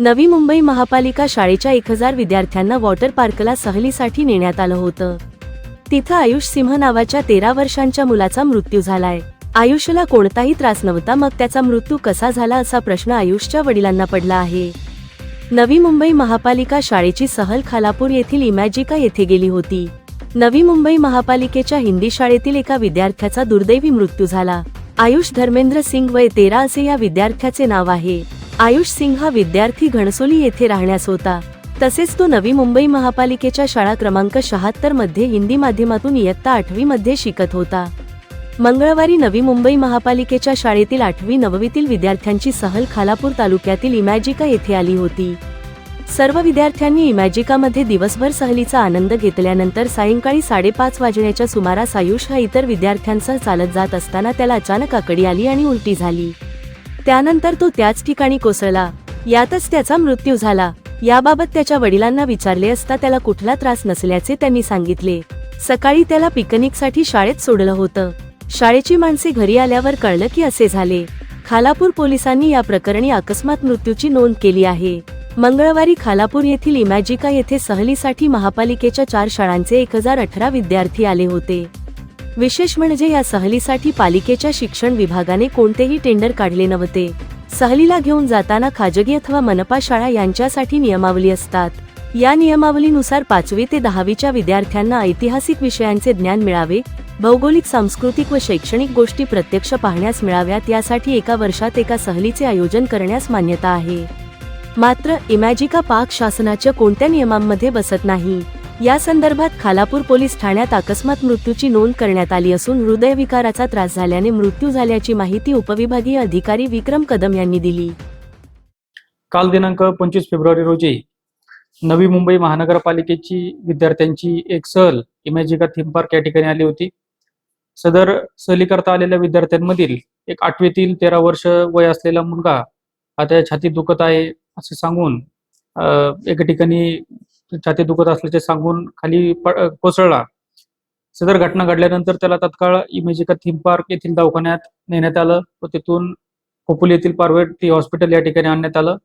नवी मुंबई महापालिका शाळेच्या एक हजार विद्यार्थ्यांना वॉटर पार्कला सहलीसाठी नेण्यात आलं होतं. तिथं आयुष सिंह नावाच्या तेरा वर्षांच्या मुलाचा मृत्यू झालाय. आयुषला कोणताही त्रास नव्हता मग त्याचा मृत्यू कसा झाला असा प्रश्न आयुषच्या वडिलांना पडला आहे. नवी मुंबई महापालिका शाळेची सहल खालापूर येथील इमॅजिका येथे गेली होती. नवी मुंबई महापालिकेच्या हिंदी शाळेतील एका विद्यार्थ्याचा दुर्दैवी मृत्यू झाला. आयुष धर्मेंद्र सिंग वय तेरा असे या विद्यार्थ्याचे नाव आहे. आयुष सिंग हा विद्यार्थी घणसोली येथे राहण्यास होता. तसेच तो नवी मुंबई महापालिकेच्या शाळा क्रमांक शहात्तरमध्ये हिंदी माध्यमातून इयत्ता आठवी मध्ये शिकत होता. मंगळवारी नवी मुंबई महापालिकेच्या शाळेतील आठवी नववीतील विद्यार्थ्यांची सहल खालापूर तालुक्यातील इमॅजिका येथे आली होती. सर्व विद्यार्थ्यांनी इमॅजिकामध्ये दिवसभर सहलीचा आनंद घेतल्यानंतर सायंकाळी साडेपाच वाजण्याच्या सुमारास आयुष हा इतर विद्यार्थ्यांसह चालत जात असताना त्याला अचानक आकडी आली आणि उलटी झाली. त्यानंतर तो त्याच ठिकाणी कोसळला. यातच त्याचा मृत्यू झाला. याबाबत त्याच्या वडिलांना विचारले असता त्याला कुठला त्रास नसल्याचे त्यांनी सांगितले. सकाळी त्याला पिकनिकसाठी शाळेत सोडलं होतं. शाळेची माणसे घरी आल्यावर कळलं की असे झाले. खालापूर पोलिसांनी या प्रकरणी अकस्मात मृत्यूची नोंद केली आहे. मंगळवारी खालापूर येथील इमॅजिका येथे सहलीसाठी महापालिकेच्या चार शाळांचे एक हजार अठरा विद्यार्थी आले होते. विशेष म्हणजे या सहलीसाठी पालिकेच्या शिक्षण विभागाने कोणतेही टेंडर काढले नव्हते. सहलीला घेऊन जाताना खाजगी अथवा मनपा शाळा यांच्यासाठी नियमावली असतात. या नियमावलीनुसार पाचवी ते दहावीच्या विद्यार्थ्यांना ऐतिहासिक विषयांचे ज्ञान मिळावे भौगोलिक सांस्कृतिक व शैक्षणिक गोष्टी प्रत्यक्ष पाहण्यास मिळाव्यात यासाठी एका वर्षात एका सहलीचे आयोजन करण्यास मान्यता आहे. मात्र इमॅजिका पाक शासनाच्या कोणत्या नियमांमध्ये बसत नाही? या संदर्भात खालापूर पोलीस ठाण्यात अकस्मात मृत्यूची नोंद करण्यात आली असून हृदयविकाराचा त्रास झाल्याने मृत्यू झाल्याची माहिती उपविभागीय अधिकारी विक्रम कदम यांनी दिली. काल दिनांक पंचवीस फेब्रुवारी रोजी नवी मुंबई महानगरपालिकेची विद्यार्थ्यांची एक सहल इमॅजिका थीम पार्क या ठिकाणी आली होती. सदर सहलीकरता आलेल्या विद्यार्थ्यांमधील एक आठवीतील तेरा वर्ष वय असलेला मुलगा हा त्या दुखत आहे असे सांगून अं, एका ठिकाणी छाती दुखत असल्याचे सांगून खाली प- कोसळला. सदर घटना घडल्यानंतर त्याला तत्काळ इमेजिका थीम पार्क येथील दवाखान्यात नेण्यात आलं व तिथून खोपोली येथील पार्वती हॉस्पिटल या ठिकाणी आणण्यात आलं.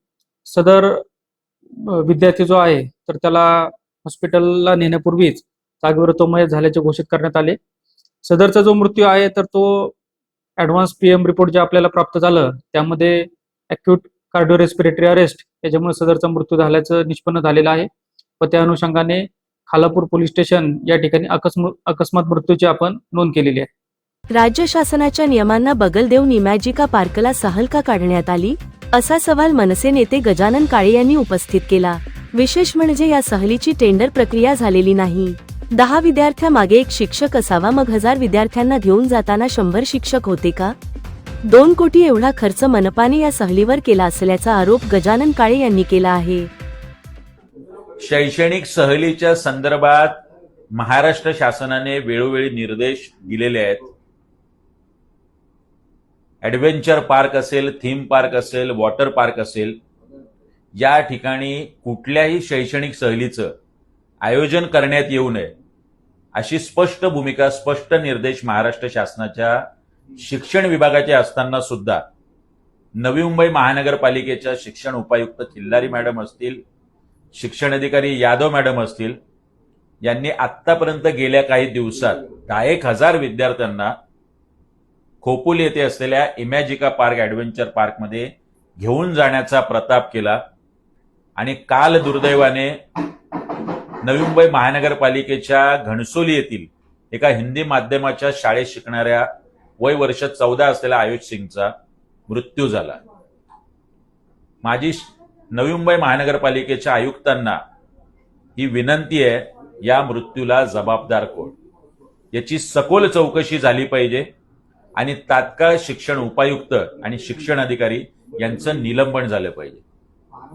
सदर विद्यार्थी जो आहे तर त्याला हॉस्पिटलला नेण्यापूर्वीच जागेवर तो मयत झाल्याचे घोषित करण्यात आले. सदरचा जो मृत्यू आहे तर तो ऍडव्हान्स पीएम रिपोर्ट जे आपल्याला प्राप्त झालं त्यामध्ये अक्यूट कार्डिओ रेस्पिरेटरी अरेस्ट याच्यामुळे सदरचा मृत्यू झाल्याचं निष्पन्न झालेलं आहे. व त्या अनुषंगाने खालापूर पोलीस स्टेशन या ठिकाणी अकस्मात मृत्यूची आपण नोंद केलेली आहे. राज्य शासनाच्या नियमांना बगल देऊन इमॅजिका पार्कला सहल का काढण्यात आली? असा सवाल मनसे नेते गजानन काळे यांनी उपस्थित केला. विशेष म्हणजे या सहलीची टेंडर प्रक्रिया झालेली नाही. दहा विद्यार्थ्या मागे एक शिक्षक असावा मग हजार विद्यार्थ्यांना घेऊन जाताना शंभर शिक्षक होते का? दोन कोटी एवढा खर्च मनपाने या सहलीवर केला असल्याचा आरोप गजानन काळे यांनी केला आहे. शैक्षणिक सहलीच्या संदर्भात महाराष्ट्र शासनाने वेळोवेळी निर्देश दिलेले आहेत. ॲडव्हेंचर पार्क असेल थीम पार्क असेल वॉटर पार्क असेल या ठिकाणी कुठल्याही शैक्षणिक सहलीचं आयोजन करण्यात येऊ नये अशी स्पष्ट भूमिका स्पष्ट निर्देश महाराष्ट्र शासनाच्या शिक्षण विभागाचे असताना सुद्धा नवी मुंबई महानगरपालिकेच्या शिक्षण उपायुक्त खिल्लारी मॅडम असतील शिक्षण अधिकारी यादव मॅडम असतील यांनी आतापर्यंत गेल्या काही दिवसात दहा एक हजार विद्यार्थ्यांना खोपुल येथे असलेल्या इमॅजिका पार्क ॲडव्हेंचर पार्कमध्ये घेऊन जाण्याचा प्रताप केला. आणि काल दुर्दैवाने नवी मुंबई महानगरपालिकेच्या घणसोली येथील एका हिंदी माध्यमाच्या शाळेत शिकणाऱ्या वय वर्ष चौदा असलेल्या आयुष सिंगचा मृत्यू झाला. माझी नवी मुंबई महानगरपालिकेच्या आयुक्तांना ही विनंती आहे या मृत्यूला जबाबदार कोण? याची सखोल चौकशी झाली पाहिजे आणि तात्काळ शिक्षण उपायुक्त आणि शिक्षण अधिकारी यांचं निलंबन झालं पाहिजे.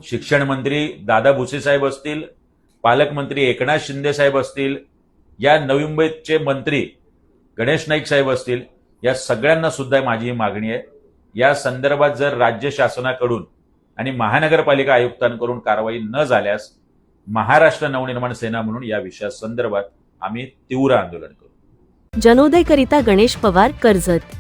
शिक्षण मंत्री दादा भुसे साहेब असतील पालकमंत्री एकनाथ शिंदे साहेब असतील या नवी मुंबईचे मंत्री गणेश नाईक साहेब असतील या सगळ्यांना सुद्धा माझी ही मागणी आहे. या संदर्भात जर राज्य शासनाकडून आणि महानगरपालिका आयुक्तांकडून कारवाई न झाल्यास महाराष्ट्र नवनिर्माण सेना म्हणून या विषया संदर्भात आम्ही तीव्र आंदोलन करू. जनोदयकरिता गणेश पवार कर्जत.